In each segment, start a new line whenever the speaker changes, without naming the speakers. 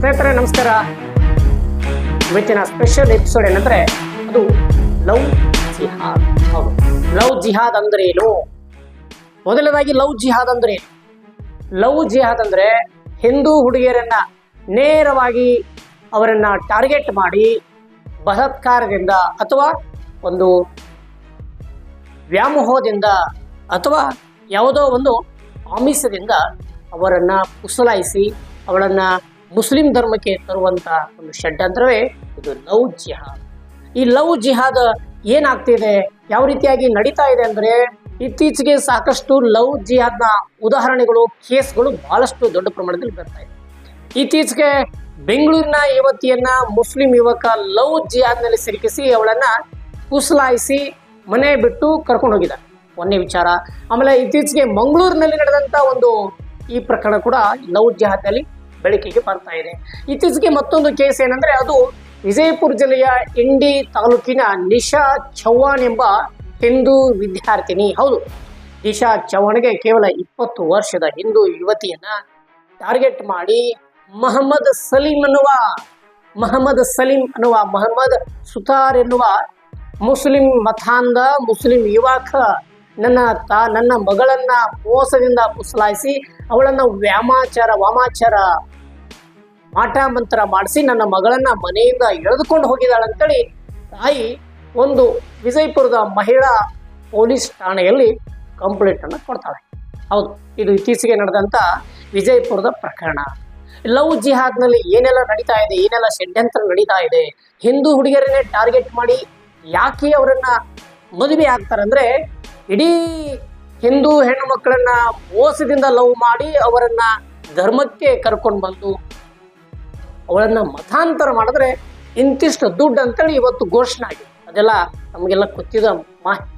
ಸ್ನೇಹಿತರೆ, ನಮಸ್ಕಾರ. ಇವತ್ತಿನ ಸ್ಪೆಷಲ್ ಎಪಿಸೋಡ್ ಏನಂದ್ರೆ ಅದು ಲವ್ ಜಿಹಾದ್. ಹೌದು. ಲವ್ ಜಿಹಾದ್ ಅಂದ್ರೆ ಏನು? ಮೊದಲನೇದಾಗಿ ಲವ್ ಜಿಹಾದ್ ಅಂದ್ರೆ ಏನು? ಲವ್ ಜಿಹಾದ್ ಅಂದ್ರೆ ಹಿಂದೂ ಹುಡುಗಿಯರನ್ನ ನೇರವಾಗಿ ಅವರನ್ನ ಟಾರ್ಗೆಟ್ ಮಾಡಿ ಬಲಾತ್ಕಾರದಿಂದ ಅಥವಾ ಒಂದು ವ್ಯಾಮೋಹದಿಂದ ಅಥವಾ ಯಾವುದೋ ಒಂದು ಆಮಿಷದಿಂದ ಅವರನ್ನ ಕುಸಲಾಯಿಸಿ ಅವಳನ್ನ ಮುಸ್ಲಿಂ ಧರ್ಮಕ್ಕೆ ತರುವಂತ ಒಂದು ಷಡ್ಯಂತ್ರವೇ ಇದು ಲವ್ ಜಿಹಾದ್. ಈ ಲವ್ ಜಿಹಾದ್ ಏನಾಗ್ತಿದೆ? ಯಾವ ರೀತಿಯಾಗಿ ನಡೀತಾ ಇದೆ ಅಂದ್ರೆ ಇತ್ತೀಚೆಗೆ ಸಾಕಷ್ಟು ಲವ್ ಜಿಹಾದ್ನ ಉದಾಹರಣೆಗಳು, ಕೇಸ್ಗಳು ಬಹಳಷ್ಟು ದೊಡ್ಡ ಪ್ರಮಾಣದಲ್ಲಿ ಬರ್ತಾ ಇದೆ. ಇತ್ತೀಚೆಗೆ ಬೆಂಗಳೂರಿನ ಯುವತಿಯನ್ನ ಮುಸ್ಲಿಂ ಯುವಕ ಲವ್ ಜಿಹಾದ್ನಲ್ಲಿ ಸಿಲುಕಿಸಿ ಅವಳನ್ನ ಕುಸಲಾಯಿಸಿ ಮನೆ ಬಿಟ್ಟು ಕರ್ಕೊಂಡು ಹೋಗಿದ ಒಂದೇ ವಿಚಾರ. ಆಮೇಲೆ ಇತ್ತೀಚೆಗೆ ಮಂಗಳೂರಿನಲ್ಲಿ ನಡೆದಂತ ಒಂದು ಈ ಪ್ರಕರಣ ಕೂಡ ಲವ್ ಜಿಹಾದ್ನಲ್ಲಿ ಬೆಳಕಿಗೆ ಬರ್ತಾ ಇದೆ. ಇತ್ತೀಚೆಗೆ ಮತ್ತೊಂದು ಕೇಸ್ ಏನಂದ್ರೆ ಅದು ವಿಜಯಪುರ ಜಿಲ್ಲೆಯ ಇಂಡಿ ತಾಲೂಕಿನ ನಿಶಾ ಚೌಹಾಣ್ ಎಂಬ ಹಿಂದೂ ವಿದ್ಯಾರ್ಥಿನಿ. ಹೌದು, ನಿಶಾ ಚೌಹಾಣ್ಗೆ ಕೇವಲ ಇಪ್ಪತ್ತು ವರ್ಷದ ಹಿಂದೂ ಯುವತಿಯನ್ನ ಟಾರ್ಗೆಟ್ ಮಾಡಿ ಮಹಮ್ಮದ್ ಸಲೀಂ ಅನ್ನುವ, ಮಹಮ್ಮದ್ ಸಲೀಂ ಅನ್ನುವ, ಮಹಮ್ಮದ್ ಸುತಾರ್ ಎನ್ನುವ ಮುಸ್ಲಿಂ ಮತಾಂಧ, ಮುಸ್ಲಿಂ ಯುವಕ ನನ್ನ ತಾ, ನನ್ನ ಮಗಳನ್ನ ಮೋಸದಿಂದ ಪುಸಲಾಯಿಸಿ ಅವಳನ್ನ ವ್ಯಾಮಾಚಾರ, ವಾಮಾಚಾರ ಮಾಟ ಮಂತ್ರ ಮಾಡಿಸಿ ನನ್ನ ಮಗಳನ್ನ ಮನೆಯಿಂದ ಎಳೆದುಕೊಂಡು ಹೋಗಿದ್ದಾಳೆ ಅಂತೇಳಿ ತಾಯಿ ಒಂದು ವಿಜಯಪುರದ ಮಹಿಳಾ ಪೊಲೀಸ್ ಠಾಣೆಯಲ್ಲಿ ಕಂಪ್ಲೇಂಟ್ ಅನ್ನು ಕೊಡ್ತಾಳೆ. ಹೌದು, ಇದು ಇತ್ತೀಚೆಗೆ ನಡೆದಂತ ವಿಜಯಪುರದ ಪ್ರಕರಣ. ಲವ್ ಜಿಹಾದ್ನಲ್ಲಿ ಏನೆಲ್ಲ ನಡೀತಾ ಇದೆ, ಏನೆಲ್ಲ ಷಡ್ಯಂತ್ರ ನಡೀತಾ ಇದೆ, ಹಿಂದೂ ಹುಡುಗಿಯರನ್ನೇ ಟಾರ್ಗೆಟ್ ಮಾಡಿ ಯಾಕೆ ಅವರನ್ನ ಮದುವೆ ಆಗ್ತಾರಂದ್ರೆ ಇಡೀ ಹಿಂದೂ ಹೆಣ್ಣು ಮಕ್ಕಳನ್ನ ಮೋಸದಿಂದ ಲವ್ ಮಾಡಿ ಅವರನ್ನ ಧರ್ಮಕ್ಕೆ ಕರ್ಕೊಂಡು ಬಂದು ಅವಳನ್ನ ಮತಾಂತರ ಮಾಡಿದ್ರೆ ಇಂತಿಷ್ಟು ದುಡ್ಡು ಅಂತೇಳಿ ಇವತ್ತು ಘೋಷಣೆ ಆಗಿದೆ. ಅದೆಲ್ಲ ನಮಗೆಲ್ಲ ಗೊತ್ತಿದ ಮಾಹಿತಿ.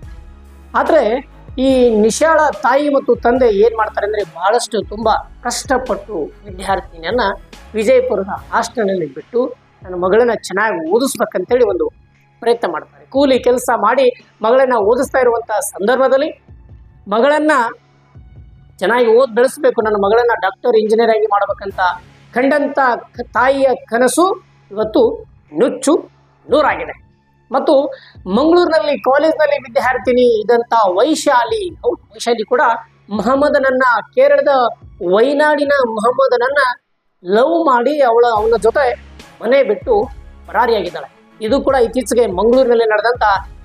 ಆದರೆ ಈ ನಿಶಾಳ ತಾಯಿ ಮತ್ತು ತಂದೆ ಏನು ಮಾಡ್ತಾರೆ ಅಂದರೆ ಬಹಳಷ್ಟು ತುಂಬ ಕಷ್ಟಪಟ್ಟು ವಿದ್ಯಾರ್ಥಿನಿಯನ್ನ ವಿಜಯಪುರದ ಹಾಸ್ಟೆಲ್ನಲ್ಲಿ ಬಿಟ್ಟು ನನ್ನ ಮಗಳನ್ನ ಚೆನ್ನಾಗಿ ಓದಿಸ್ಬೇಕಂತೇಳಿ ಒಂದು ಪ್ರಯತ್ನ ಮಾಡ್ತಾರೆ. ಕೂಲಿ ಕೆಲಸ ಮಾಡಿ ಮಗಳನ್ನ ಓದಿಸ್ತಾ ಇರುವಂತಹ ಸಂದರ್ಭದಲ್ಲಿ ಮಗಳನ್ನ ಚೆನ್ನಾಗಿ ಓದ್ ಬೆಳೆಸಬೇಕು, ನನ್ನ ಮಗಳನ್ನ ಡಾಕ್ಟರ್, ಇಂಜಿನಿಯರ್ ಆಗಿ ಮಾಡ್ಬೇಕಂತ ಕಂಡಂತ ಕ- ತಾಯಿಯ ಕನಸು ಇವತ್ತು ನುಚ್ಚು ನೂರಾಗಿದೆ. ಮತ್ತು ಮಂಗಳೂರಿನಲ್ಲಿ ಕಾಲೇಜ್ನಲ್ಲಿ ವಿದ್ಯಾರ್ಥಿನಿ ಇದ್ದಂಥ ವೈಶಾಲಿ ವೈಶಾಲಿ ಕೂಡ ಮೊಹಮ್ಮದನನ್ನ, ಕೇರಳದ ವೈನಾಡಿನ ಮೊಹಮ್ಮದನನ್ನ ಲವ್ ಮಾಡಿ ಅವಳ, ಅವನ ಜೊತೆ ಮನೆ ಬಿಟ್ಟು ಪರಾರಿಯಾಗಿದ್ದಾಳೆ. ಇದು ಕೂಡ ಇತ್ತೀಚೆಗೆ ಮಂಗಳೂರಿನಲ್ಲಿ ನಡೆದಂತ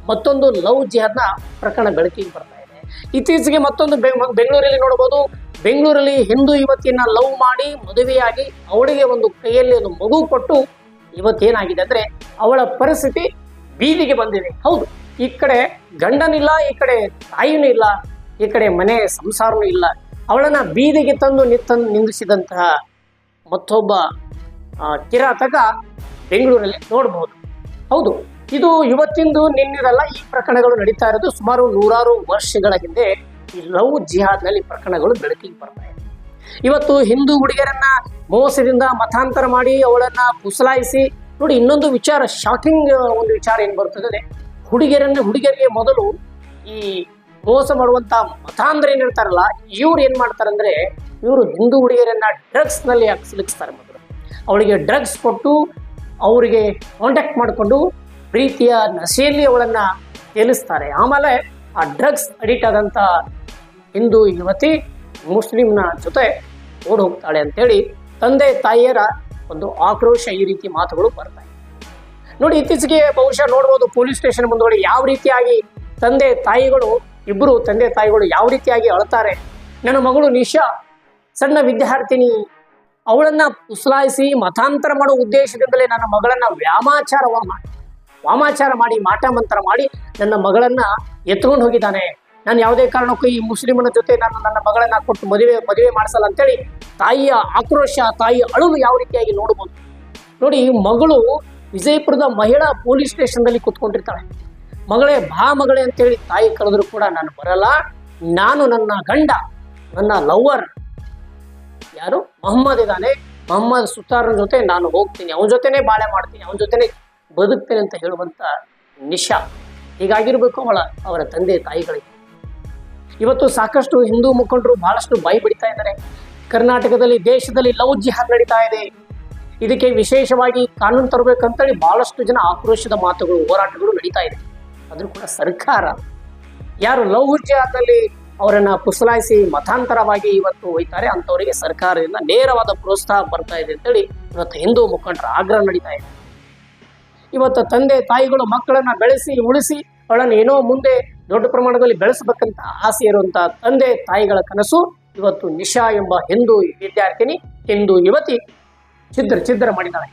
ಮತ್ತೊಂದು ಲವ್ ಜಿಹಾದ್ನ ಪ್ರಕರಣ ಬೆಳಕಿಗೆ ಬರ್ತಾ ಇದೆ. ಇತ್ತೀಚೆಗೆ ಮತ್ತೊಂದು ಬೆಂಗ್- ಬೆಂಗಳೂರಲ್ಲಿ ನೋಡಬಹುದು ಬೆಂಗಳೂರಲ್ಲಿ ಹಿಂದೂ ಯುವತಿಯನ್ನ ಲವ್ ಮಾಡಿ ಮದುವೆಯಾಗಿ ಅವಳಿಗೆ ಒಂದು ಕೈಯಲ್ಲಿ ಒಂದು ಮಗು ಕೊಟ್ಟು ಇವತ್ತೇನಾಗಿದೆ ಅಂದ್ರೆ ಅವಳ ಪರಿಸ್ಥಿತಿ ಬೀದಿಗೆ ಬಂದಿದೆ. ಹೌದು, ಈ ಕಡೆ ಗಂಡನಿಲ್ಲ, ಈ ಕಡೆ ತಾಯಿನೂ ಇಲ್ಲ, ಈ ಕಡೆ ಮನೆ ಸಂಸಾರನೂ ಇಲ್ಲ. ಅವಳನ್ನ ಬೀದಿಗೆ ತಂದು ನಿತ್ತಂದು ನಿಂದಿಸಿದಂತಹ ಮತ್ತೊಬ್ಬ ಕಿರಾತಕ ಬೆಂಗಳೂರಲ್ಲಿ ನೋಡಬಹುದು ಹೌದು, ಇದು ಇವತ್ತಿಂದು ನಿನ್ನಿರಲ್ಲ ಈ ಪ್ರಕರಣಗಳು ನಡೀತಾ ಇರೋದು ಸುಮಾರು ನೂರಾರು ವರ್ಷಗಳ ಹಿಂದೆ. ಲವ್ ಜಿಹಾದ್ನಲ್ಲಿ ಪ್ರಕರಣಗಳು ಬೆಳಕಿಗೆ ಬರ್ತಾ ಇವತ್ತು ಹಿಂದೂ ಹುಡುಗಿಯರನ್ನ ಮೋಸದಿಂದ ಮತಾಂತರ ಮಾಡಿ ಅವಳನ್ನ ಪುಸಲಾಯಿಸಿ ನೋಡಿ ಇನ್ನೊಂದು ವಿಚಾರ, ಶಾಕಿಂಗ್ ಒಂದು ವಿಚಾರ ಏನು ಬರ್ತದೆ ಹುಡುಗಿಯರನ್ನ ಹುಡುಗಿಯರಿಗೆ ಮೊದಲು ಈ ಮೋಸ ಮಾಡುವಂತ ಮತಾಂತರ ಏನ್ ಹೇಳ್ತಾರಲ್ಲ, ಇವ್ರು ಏನ್ ಮಾಡ್ತಾರಂದ್ರೆ ಇವರು ಹಿಂದೂ ಹುಡುಗಿಯರನ್ನ ಡ್ರಗ್ಸ್ನಲ್ಲಿ ಸಿಲುಕಿಸ್ತಾರೆ ಮೊದಲು. ಅವಳಿಗೆ ಡ್ರಗ್ಸ್ ಕೊಟ್ಟು, ಅವರಿಗೆ ಕಾಂಟ್ಯಾಕ್ಟ್ ಮಾಡಿಕೊಂಡು ಪ್ರೀತಿಯ ನಶೆಯಲ್ಲಿ ಅವಳನ್ನ ತೇಲಿಸ್ತಾರೆ. ಆಮೇಲೆ ಆ ಡ್ರಗ್ಸ್ ಅಡಿಕ್ಟ್ ಆದಂತ ಹಿಂದೂ ಯುವತಿ ಮುಸ್ಲಿಂನ ಜೊತೆ ಓಡ್ ಹೋಗ್ತಾಳೆ ಅಂತೇಳಿ ತಂದೆ ತಾಯಿಯರ ಒಂದು ಆಕ್ರೋಶ ಈ ರೀತಿ ಮಾತುಗಳು ಬರ್ತಾ ನೋಡಿ, ಇತ್ತೀಚೆಗೆ ಬಹುಶಃ ನೋಡ್ಬೋದು ಪೊಲೀಸ್ ಸ್ಟೇಷನ್ ಮುಂದುಗಡೆ ಯಾವ ರೀತಿಯಾಗಿ ತಂದೆ ತಾಯಿಗಳು ಇಬ್ಬರು ತಂದೆ ತಾಯಿಗಳು ಯಾವ ರೀತಿಯಾಗಿ ಅಳ್ತಾರೆ. ನನ್ನ ಮಗಳು ನಿಶಾ, ಸಣ್ಣ ವಿದ್ಯಾರ್ಥಿನಿ, ಅವಳನ್ನ ಪುಸಲಾಯಿಸಿ ಮತಾಂತರ ಮಾಡೋ ಉದ್ದೇಶದಿಂದಲೇ ನನ್ನ ಮಗಳನ್ನ ವ್ಯಾಮಾಚಾರವ ಮಾಡಿ, ವಾಮಾಚಾರ ಮಾಡಿ, ಮಾಟ ಮಾಡಿ ನನ್ನ ಮಗಳನ್ನ ಎತ್ಕೊಂಡು ಹೋಗಿದ್ದಾನೆ. ನಾನು ಯಾವುದೇ ಕಾರಣಕ್ಕೂ ಈ ಮುಸ್ಲಿಮನ ಜೊತೆ ನಾನು ನನ್ನ ಮಗಳನ್ನ ಕೊಟ್ಟು ಮದುವೆ ಮದುವೆ ಮಾಡಿಸಲ್ಲ ಅಂತೇಳಿ ತಾಯಿಯ ಆಕ್ರೋಶ, ತಾಯಿಯ ಅಳುವು ಯಾವ ರೀತಿಯಾಗಿ ನೋಡ್ಬೋದು? ನೋಡಿ, ಮಗಳು ವಿಜಯಪುರದ ಮಹಿಳಾ ಪೊಲೀಸ್ ಸ್ಟೇಷನ್ದಲ್ಲಿ ಕೂತ್ಕೊಂಡಿರ್ತಾಳೆ. ಮಗಳೇ, ಬಾ ಮಗಳೇ ಅಂತೇಳಿ ತಾಯಿ ಕರೆದ್ರು ಕೂಡ ನಾನು ಬರಲ್ಲ. ನಾನು ನನ್ನ ಗಂಡ, ನನ್ನ ಲವ್ವರ್. ಯಾರು? ಮೊಹಮ್ಮದ್ ಇದ್ದಾನೆ. ಮೊಹಮ್ಮದ್ ಸುತಾರನ ಜೊತೆ ನಾನು ಹೋಗ್ತೀನಿ. ಅವನ ಜೊತೆನೇ ಬಾಳೆ ಮಾಡ್ತೀನಿ. ಅವನ ಜೊತೆನೇ ಬದುಕ್ತೇನೆ ಅಂತ ಹೇಳುವಂಥ ನಿಶಾ. ಹೀಗಾಗಿರ್ಬೇಕು ಅವಳ, ಅವರ ತಂದೆ ತಾಯಿಗಳಿಗೆ. ಇವತ್ತು ಸಾಕಷ್ಟು ಹಿಂದೂ ಮುಖಂಡರು ಬಹಳಷ್ಟು ಭಯ ಬಿಡ್ತಾ ಇದ್ದಾರೆ. ಕರ್ನಾಟಕದಲ್ಲಿ, ದೇಶದಲ್ಲಿ ಲವ್ ಜಿಹಾದ್ ನಡೀತಾ ಇದೆ. ಇದಕ್ಕೆ ವಿಶೇಷವಾಗಿ ಕಾನೂನು ತರಬೇಕಂತೇಳಿ ಬಹಳಷ್ಟು ಜನ ಆಕ್ರೋಶದ ಮಾತುಗಳು, ಹೋರಾಟಗಳು ನಡೀತಾ ಇದೆ. ಆದರೂ ಕೂಡ ಸರ್ಕಾರ ಯಾರು ಲವ್ ಜಿಹಾದ್ನಲ್ಲಿ ಅವರನ್ನು ಪುಸಲಾಯಿಸಿ ಮತಾಂತರವಾಗಿ ಇವತ್ತು ಹೋಯ್ತಾರೆ, ಅಂಥವರಿಗೆ ಸರ್ಕಾರದಿಂದ ನೇರವಾದ ಪ್ರೋತ್ಸಾಹ ಬರ್ತಾ ಇದೆ ಅಂತೇಳಿ ಇವತ್ತು ಹಿಂದೂ ಮುಖಂಡರ ಆಗ್ರಹ ನಡೀತಾ ಇದೆ. ಇವತ್ತು ತಂದೆ ತಾಯಿಗಳು ಮಕ್ಕಳನ್ನ ಬೆಳೆಸಿ, ಉಳಿಸಿ, ಅವಳನ್ನು ಏನೋ ಮುಂದೆ ದೊಡ್ಡ ಪ್ರಮಾಣದಲ್ಲಿ ಬೆಳೆಸಬೇಕಂತ ಆಸೆ ಇರುವಂತ ತಂದೆ ತಾಯಿಗಳ ಕನಸು ಇವತ್ತು ನಿಶಾ ಎಂಬ ಹಿಂದೂ ವಿದ್ಯಾರ್ಥಿನಿ ಹಿಂದೂ ಯುವತಿ ಛಿದ್ರ ಛಿದ್ರ ಮಾಡಿದ್ದಾಳೆ.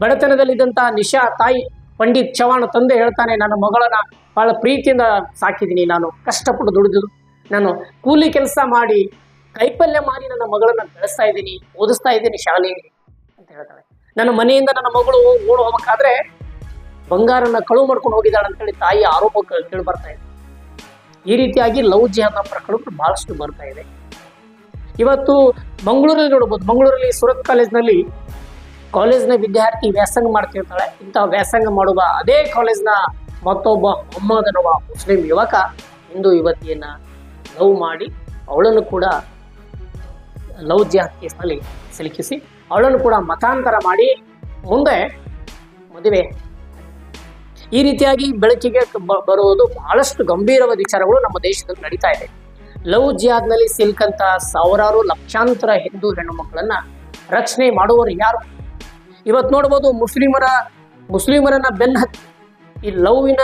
ಬಡತನದಲ್ಲಿದ್ದಂತಹ ನಿಶಾ ತಾಯಿ ಪಂಡಿತ್ ಚವಾಣ್ ತಂದೆ ಹೇಳ್ತಾನೆ, ನನ್ನ ಮಗಳನ್ನ ಬಹಳ ಪ್ರೀತಿಯಿಂದ ಸಾಕಿದ್ದೀನಿ. ನಾನು ಕಷ್ಟಪಟ್ಟು ದುಡಿದು, ನಾನು ಕೂಲಿ ಕೆಲಸ ಮಾಡಿ, ಕೈಪಲ್ಯ ಮಾಡಿ ನನ್ನ ಮಗಳನ್ನ ಬೆಳೆಸ್ತಾ ಇದ್ದೀನಿ, ಓದಿಸ್ತಾ ಇದ್ದೀನಿ ಶಾಲೆಯಲ್ಲಿ ಅಂತ ಹೇಳ್ತಾಳೆ. ನನ್ನ ಮನೆಯಿಂದ ನನ್ನ ಮಗಳು ಓಡ್ ಹೋಗ್ಬೇಕಾದ್ರೆ ಬಂಗಾರನ ಕಳುವು ಮಾಡ್ಕೊಂಡು ಹೋಗಿದ್ದಾಳೆ ಅಂತೇಳಿ ತಾಯಿ ಆರೋಪ ಕೇಳಿ ಬರ್ತಾ ಇದೆ. ಈ ರೀತಿಯಾಗಿ ಲವ್ ಜಿಹಾದ ಪ್ರಕರಣಗಳು ಬಹಳಷ್ಟು ಬರ್ತಾ ಇದೆ. ಇವತ್ತು ಮಂಗಳೂರಲ್ಲಿ ನೋಡ್ಬೋದು. ಮಂಗಳೂರಲ್ಲಿ ಸುರತ್ ಕಾಲೇಜ್ನಲ್ಲಿ ಕಾಲೇಜ್ನ ವಿದ್ಯಾರ್ಥಿ ವ್ಯಾಸಂಗ ಮಾಡ್ತಿರ್ತಾಳೆ. ಇಂಥ ವ್ಯಾಸಂಗ ಮಾಡುವ ಅದೇ ಕಾಲೇಜ್ನ ಮತ್ತೊಬ್ಬ ಮೊಹಮ್ಮದ್ ಅನ್ನುವ ಮುಸ್ಲಿಂ ಯುವಕ ಹಿಂದೂ ಯುವತಿಯನ್ನ ಲವ್ ಮಾಡಿ ಅವಳನ್ನು ಕೂಡ ಲವ್ ಜಿಹಾದ್ ಕೇಸ್ನಲ್ಲಿ ಸಿಲುಕಿಸಿ ಅವಳನ್ನು ಕೂಡ ಮತಾಂತರ ಮಾಡಿ ಮುಂದೆ ಮದುವೆ ಈ ರೀತಿಯಾಗಿ ಬೆಳಕಿಗೆ ಬರುವುದು ಬಹಳಷ್ಟು ಗಂಭೀರವಾದ ವಿಚಾರಗಳು ನಮ್ಮ ದೇಶದಲ್ಲಿ ನಡೀತಾ ಇದೆ. ಲವ್ ಜಿಯಾದ್ನಲ್ಲಿ ಸಿಲ್ಕಂತ ಸಾವಿರಾರು ಲಕ್ಷಾಂತರ ಹಿಂದೂ ಹೆಣ್ಣು ಮಕ್ಕಳನ್ನ ರಕ್ಷಣೆ ಮಾಡುವವರು ಯಾರು? ಇವತ್ತು ನೋಡ್ಬೋದು ಮುಸ್ಲಿಮರ, ಮುಸ್ಲಿಮರನ್ನ ಬೆನ್ನ ಹತ್ತಿ, ಈ ಲವ್ವಿನ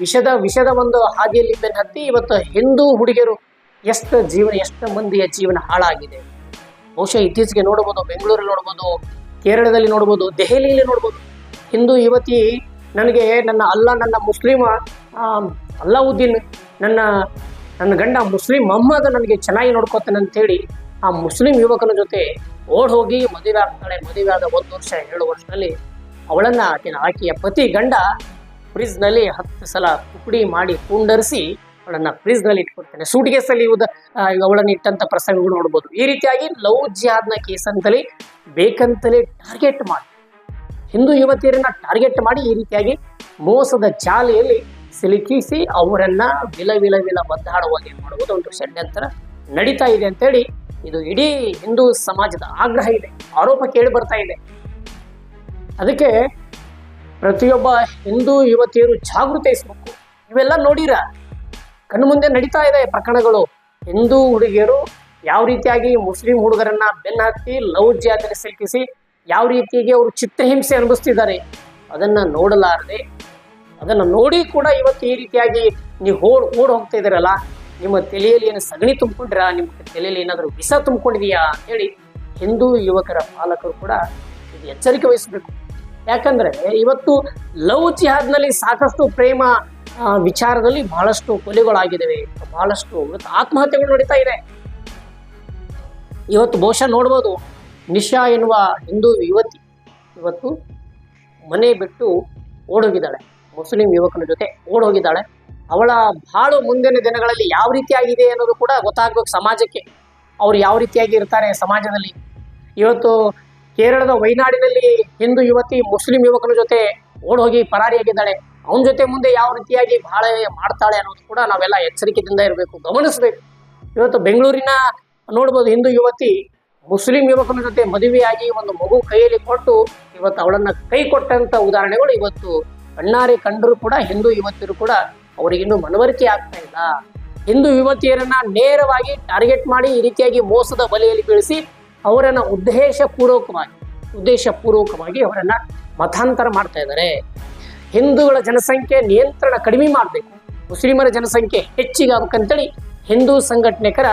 ವಿಷದ ವಿಷದ ಒಂದು ಹಾದಿಯಲ್ಲಿ ಬೆನ್ನ ಹತ್ತಿ ಇವತ್ತು ಹಿಂದೂ ಹುಡುಗಿಯರು ಎಷ್ಟು ಜೀವನ, ಎಷ್ಟು ಮಂದಿಯ ಜೀವನ ಹಾಳಾಗಿದೆ. ಬಹುಶಃ ಇತ್ತೀಚೆಗೆ ನೋಡ್ಬೋದು ಬೆಂಗಳೂರಲ್ಲಿ ನೋಡ್ಬೋದು, ಕೇರಳದಲ್ಲಿ ನೋಡ್ಬೋದು, ದೆಹಲಿಯಲ್ಲಿ ನೋಡ್ಬೋದು. ಹಿಂದೂ ಯುವತಿ ನನಗೆ ನನ್ನ ಅಲ್ಲ, ನನ್ನ ಮುಸ್ಲಿಮ ಅಲ್ಲಾವುದ್ದೀನ್, ನನ್ನ ನನ್ನ ಗಂಡ ಮುಸ್ಲಿಂ ಮೊಹಮ್ಮದ್ ನನಗೆ ಚೆನ್ನಾಗಿ ನೋಡ್ಕೋತಾನೆ ಅಂತೇಳಿ ಆ ಮುಸ್ಲಿಂ ಯುವಕನ ಜೊತೆ ಓಡ್ ಹೋಗಿ ಮದುವೆ ಆಗ್ತಾಳೆ. ಮದುವೆ ಆದ ಒಂದು ವರ್ಷ ಎರಡು ವರ್ಷದಲ್ಲಿ ಅವಳನ್ನ ಆಕಿನ ಆಕೆಯ ಪತಿ ಗಂಡ ಫ್ರಿಜ್ನಲ್ಲಿ ಹತ್ತು ಸಲ ಪುಡಿ ಮಾಡಿ ಕುಂಡರಿಸಿ ಅವಳನ್ನ ಫ್ರಿಜ್ನಲ್ಲಿ ಇಟ್ಕೊಡ್ತಾನೆ. ಸೂಟ್ಗೇಸಲ್ಲಿ ಉದ ಅವಳನ್ನು ಇಟ್ಟಂತ ಪ್ರಸಂಗಗಳು ನೋಡ್ಬೋದು. ಈ ರೀತಿಯಾಗಿ ಲವ್ ಜಿಹಾದ್ನ ಕೇಸ್ ಅಂತಲೇ ಬೇಕಂತಲೇ ಟಾರ್ಗೆಟ್ ಮಾಡಿ. ಹಿಂದೂ ಯುವತಿಯರನ್ನ ಟಾರ್ಗೆಟ್ ಮಾಡಿ ಈ ರೀತಿಯಾಗಿ ಮೋಸದ ಜಾಲೆಯಲ್ಲಿ ಸಿಲುಕಿಸಿ ಅವರನ್ನ ವಿಲ ವಿಲ ವಿಲ ಒದ್ದಾಡುವಾಗೆ ಮಾಡುವುದು ಒಂದು ಷಡ್ಯಂತರ ನಡೀತಾ ಇದೆ ಅಂತೇಳಿ ಇದು ಇಡೀ ಹಿಂದೂ ಸಮಾಜದ ಆಗ್ರಹ ಇದೆ, ಆರೋಪ ಕೇಳಿ ಬರ್ತಾ ಇದೆ. ಅದಕ್ಕೆ ಪ್ರತಿಯೊಬ್ಬ ಹಿಂದೂ ಯುವತಿಯರು ಜಾಗೃತಿಸಬೇಕು. ಇವೆಲ್ಲ ನೋಡಿರ? ಕಣ್ಣು ಮುಂದೆ ನಡೀತಾ ಇದೆ ಪ್ರಕರಣಗಳು. ಹಿಂದೂ ಹುಡುಗಿಯರು ಯಾವ ರೀತಿಯಾಗಿ ಮುಸ್ಲಿಂ ಹುಡುಗರನ್ನ ಬೆನ್ನ ಹತ್ತಿ ಲವ್ ಜಾತ್ರೆ ಸಿಲುಕಿಸಿ ಯಾವ ರೀತಿಯಾಗಿ ಅವರು ಚಿತ್ರಹಿಂಸೆ ಅನುಭವಿಸ್ತಿದ್ದಾರೆ ಅದನ್ನ ನೋಡಲಾರದೆ, ಅದನ್ನ ನೋಡಿ ಕೂಡ ಇವತ್ತು ಈ ರೀತಿಯಾಗಿ ನೀವು ಓಡ್ ಓಡ್ ಹೋಗ್ತಾ ಇದ್ದೀರಲ್ಲ, ನಿಮ್ಮ ತಲೆಯಲ್ಲಿ ಏನು ಸಗಣಿ ತುಂಬಿಕೊಂಡ್ರ, ನಿಮ್ಮ ತಲೆಯಲ್ಲಿ ಏನಾದರೂ ವಿಷ ತುಂಬಿಕೊಂಡಿದೆಯಾ ಅಂತೇಳಿ ಹಿಂದೂ ಯುವಕರ ಪಾಲಕರು ಕೂಡ ಇದು ಎಚ್ಚರಿಕೆ ವಹಿಸಬೇಕು. ಯಾಕಂದ್ರೆ ಇವತ್ತು ಲವ್ ಜಿಹಾದ್ನಲ್ಲಿ ಸಾಕಷ್ಟು ಪ್ರೇಮ ವಿಚಾರದಲ್ಲಿ ಬಹಳಷ್ಟು ಕೊಲೆಗಳಾಗಿದ್ದಾವೆ, ಬಹಳಷ್ಟು ಇವತ್ತು ಆತ್ಮಹತ್ಯೆಗಳು ನಡೀತಾ ಇದೆ. ಇವತ್ತು ಬಹುಶಃ ನೋಡ್ಬೋದು ನಿಶಾ ಎನ್ನುವ ಹಿಂದೂ ಯುವತಿ ಇವತ್ತು ಮನೆ ಬಿಟ್ಟು ಓಡೋಗಿದ್ದಾಳೆ. ಮುಸ್ಲಿಂ ಯುವಕನ ಜೊತೆ ಓಡೋಗಿದ್ದಾಳೆ. ಅವಳ ಬಾಳು ಮುಂದಿನ ದಿನಗಳಲ್ಲಿ ಯಾವ ರೀತಿಯಾಗಿದೆ ಅನ್ನೋದು ಕೂಡ ಗೊತ್ತಾಗಬೇಕು ಸಮಾಜಕ್ಕೆ. ಅವ್ರು ಯಾವ ರೀತಿಯಾಗಿ ಇರ್ತಾರೆ ಸಮಾಜದಲ್ಲಿ. ಇವತ್ತು ಕೇರಳದ ವೈನಾಡಿನಲ್ಲಿ ಹಿಂದೂ ಯುವತಿ ಮುಸ್ಲಿಂ ಯುವಕನ ಜೊತೆ ಓಡೋಗಿ ಪರಾರಿಯಾಗಿದ್ದಾಳೆ. ಅವನ ಜೊತೆ ಮುಂದೆ ಯಾವ ರೀತಿಯಾಗಿ ಭಾಳ ಮಾಡ್ತಾಳೆ ಅನ್ನೋದು ಕೂಡ ನಾವೆಲ್ಲ ಎಚ್ಚರಿಕೆಯಿಂದ ಇರಬೇಕು, ಗಮನಿಸಬೇಕು. ಇವತ್ತು ಬೆಂಗಳೂರಿನ ನೋಡ್ಬೋದು ಹಿಂದೂ ಯುವತಿ ಮುಸ್ಲಿಂ ಯುವಕನ ಜೊತೆ ಮದುವೆಯಾಗಿ ಒಂದು ಮಗು ಕೈಯಲ್ಲಿ ಕೊಟ್ಟು ಇವತ್ತು ಅವಳನ್ನ ಕೈ ಕೊಟ್ಟಂತ ಉದಾಹರಣೆಗಳು ಇವತ್ತು ಕಣ್ಣಾರೆ ಕಂಡರೂ ಕೂಡ, ಹಿಂದೂ ಯುವತಿಯರು ಕೂಡ ಅವರಿಗಿನ್ನೂ ಮನವರಿಕೆ ಆಗ್ತಾ ಇಲ್ಲ. ಹಿಂದೂ ಯುವತಿಯರನ್ನ ನೇರವಾಗಿ ಟಾರ್ಗೆಟ್ ಮಾಡಿ ಈ ರೀತಿಯಾಗಿ ಮೋಸದ ಬಲೆಯಲ್ಲಿ ಬೀಳಿಸಿ ಅವರನ್ನ ಉದ್ದೇಶ ಪೂರ್ವಕವಾಗಿ ಉದ್ದೇಶ ಪೂರ್ವಕವಾಗಿ ಅವರನ್ನ ಮತಾಂತರ ಮಾಡ್ತಾ ಇದ್ದಾರೆ. ಹಿಂದೂಗಳ ಜನಸಂಖ್ಯೆ ನಿಯಂತ್ರಣ ಕಡಿಮೆ ಮಾಡಬೇಕು. ಮುಸ್ಲಿಮರ ಜನಸಂಖ್ಯೆ ಹೆಚ್ಚಿಗೆ ಆಗ್ಬೇಕಂತೇಳಿ ಹಿಂದೂ ಸಂಘಟನೆಕರ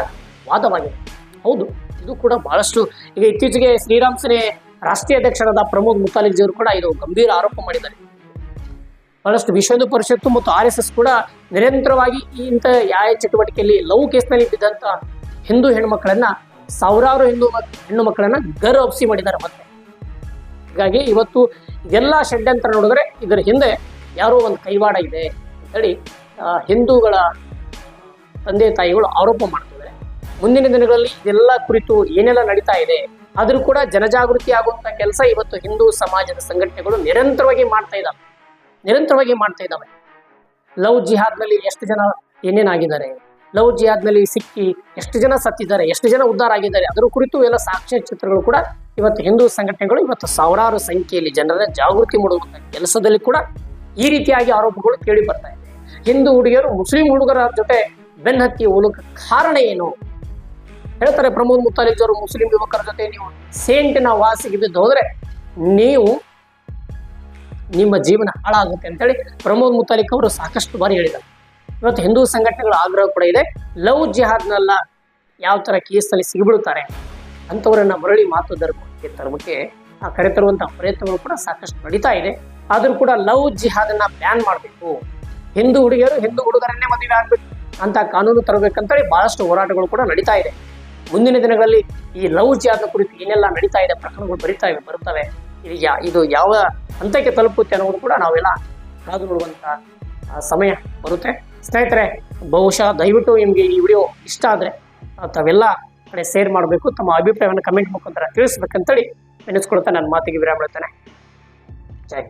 ವಾದವಾಗಿದೆ. ಹೌದು. ಇದು ಕೂಡ ಬಹಳಷ್ಟು ಈಗ ಇತ್ತೀಚೆಗೆ ಶ್ರೀರಾಮ್ ಸೇನೆ ರಾಷ್ಟ್ರೀಯ ಅಧ್ಯಕ್ಷರಾದ ಪ್ರಮೋದ್ ಮುತಾಲಿಕ್ ಕೂಡ ಇದು ಗಂಭೀರ ಆರೋಪ ಮಾಡಿದ್ದಾರೆ. ಬಹಳಷ್ಟು ವಿಶ್ವ ಹಿಂದೂ ಪರಿಷತ್ತು ಮತ್ತು ಆರ್ ಎಸ್ ಎಸ್ ಕೂಡ ನಿರಂತರವಾಗಿ ಇಂಥ ಯಾವ ಚಟುವಟಿಕೆಯಲ್ಲಿ ಲವ್ ಕೇಸ್ನಲ್ಲಿ ಬಿದ್ದಂತ ಹಿಂದೂ ಹೆಣ್ಮಕ್ಳನ್ನ ಸಾವಿರಾರು ಹಿಂದೂ ಹೆಣ್ಣು ಮಕ್ಕಳನ್ನ ಗರ್ ಒಪ್ಸಿ ಮಾಡಿದ್ದಾರೆ ಮತ್ತೆ. ಹೀಗಾಗಿ ಇವತ್ತು ಎಲ್ಲ ಷಡ್ಯಂತ್ರ ನೋಡಿದ್ರೆ ಇದರ ಹಿಂದೆ ಯಾರೋ ಒಂದು ಕೈವಾಡ ಇದೆ ಅಂತೇಳಿ ಹಿಂದೂಗಳ ತಂದೆ ತಾಯಿಗಳು ಆರೋಪ ಮಾಡ್ತಿದ್ದಾರೆ ಮುಂದಿನ ದಿನಗಳಲ್ಲಿ ಇದೆಲ್ಲ ಕುರಿತು ಏನೆಲ್ಲ ನಡೀತಾ ಇದೆ, ಆದರೂ ಕೂಡ ಜನಜಾಗೃತಿ ಆಗುವಂತ ಕೆಲಸ ಇವತ್ತು ಹಿಂದೂ ಸಮಾಜದ ಸಂಘಟನೆಗಳು ನಿರಂತರವಾಗಿ ಮಾಡ್ತಾ ಇದ್ದಾವೆ. ನಿರಂತರವಾಗಿ ಮಾಡ್ತಾ ಇದ್ದಾವೆ. ಲವ್ ಜಿಹಾದ್ನಲ್ಲಿ ಎಷ್ಟು ಜನ ಏನೇನಾಗಿದ್ದಾರೆ, ಲವ್ ಜಿಹಾದ್ನಲ್ಲಿ ಸಿಕ್ಕಿ ಎಷ್ಟು ಜನ ಸತ್ತಿದ್ದಾರೆ, ಎಷ್ಟು ಜನ ಉದ್ಧಾರ ಆಗಿದ್ದಾರೆ, ಅದರ ಕುರಿತು ಎಲ್ಲ ಸಾಕ್ಷ್ಯ ಚಿತ್ರಗಳು ಕೂಡ ಇವತ್ತು ಹಿಂದೂ ಸಂಘಟನೆಗಳು ಇವತ್ತು ಸಾವಿರಾರು ಸಂಖ್ಯೆಯಲ್ಲಿ ಜನರ ಜಾಗೃತಿ ಮೂಡುವಂತ ಕೆಲಸದಲ್ಲಿ ಕೂಡ ಈ ರೀತಿಯಾಗಿ ಆರೋಪಗಳು ಕೇಳಿ ಬರ್ತಾ ಇದೆ. ಹಿಂದೂ ಹುಡುಗಿಯರು, ಮುಸ್ಲಿಂ ಹುಡುಗರ ಜೊತೆ ಬೆನ್ನತ್ತಿ ಹೋಲಕ್ಕೆ ಕಾರಣ ಏನು? ಹೇಳ್ತಾರೆ ಪ್ರಮೋದ್ ಮುತಾಲಿಕ್ ಅವರು, ಮುಸ್ಲಿಂ ಯುವಕರ ಜೊತೆ ನೀವು ಸೇಂಟಿನ ವಾಸಿಗೆ ಬಿದ್ದು ಹೋದ್ರೆ ನೀವು ನಿಮ್ಮ ಜೀವನ ಹಾಳಾಗುತ್ತೆ ಅಂತೇಳಿ ಪ್ರಮೋದ್ ಮುತಾಲಿಕ್ ಅವರು ಸಾಕಷ್ಟು ಬಾರಿ ಹೇಳಿದ್ದಾರೆ. ಇವತ್ತು ಹಿಂದೂ ಸಂಘಟನೆಗಳ ಆಗ್ರಹ ಕೂಡ ಇದೆ. ಲವ್ ಜಿಹಾದ್ನೆಲ್ಲ ಯಾವ ತರ ಕೇಸಲ್ಲಿ ಸಿಗ್ಬಿಡುತ್ತಾರೆ ಅಂಥವರನ್ನ ಮರಳಿ ಮಾತು ಧರ್ಮಕ್ಕೆ ಧರ್ಮಕ್ಕೆ ಆ ಕರೆತರುವಂತಹ ಪ್ರಯತ್ನಗಳು ಕೂಡ ಸಾಕಷ್ಟು ನಡೀತಾ ಇದೆ. ಆದ್ರೂ ಕೂಡ ಲವ್ ಜಿಹಾದನ್ನ ಬ್ಯಾನ್ ಮಾಡಬೇಕು. ಹಿಂದೂ ಹುಡುಗಿಯರು ಹಿಂದೂ ಹುಡುಗರನ್ನೇ ಮದುವೆ ಆಗ್ಬೇಕು ಅಂತ ಕಾನೂನು ತರಬೇಕಂತೇಳಿ ಬಹಳಷ್ಟು ಹೋರಾಟಗಳು ಕೂಡ ನಡೀತಾ ಇದೆ. ಮುಂದಿನ ದಿನಗಳಲ್ಲಿ ಈ ಲವ್ ಜಾದ ಕುರಿತು ಏನೆಲ್ಲ ನಡೀತಾ ಇದೆ, ಪ್ರಕರಣಗಳು ಬರೀತಾ ಇವೆ, ಬರುತ್ತವೆ, ಇದು ಇದು ಯಾವ ಹಂತಕ್ಕೆ ತಲುಪುತ್ತೆ ಅನ್ನೋದು ಕೂಡ ನಾವೆಲ್ಲ ಕಾದು ನೋಡುವಂತ ಸಮಯ ಬರುತ್ತೆ ಸ್ನೇಹಿತರೆ, ಬಹುಶಃ ದಯವಿಟ್ಟು ನಿಮಗೆ ಈ ವಿಡಿಯೋ ಇಷ್ಟ ಆದರೆ ತಾವೆಲ್ಲ ಕಡೆ ಶೇರ್ ಮಾಡಬೇಕು, ತಮ್ಮ ಅಭಿಪ್ರಾಯವನ್ನು ಕಮೆಂಟ್ ಮುಖಾಂತರ ತಿಳಿಸ್ಬೇಕಂತೇಳಿ ನೆನೆಸ್ಕೊಳ್ತಾ ನನ್ನ ಮಾತಿಗೆ ವಿರಾಮ ಹೇಳ್ತಾನೆ ಜೈ.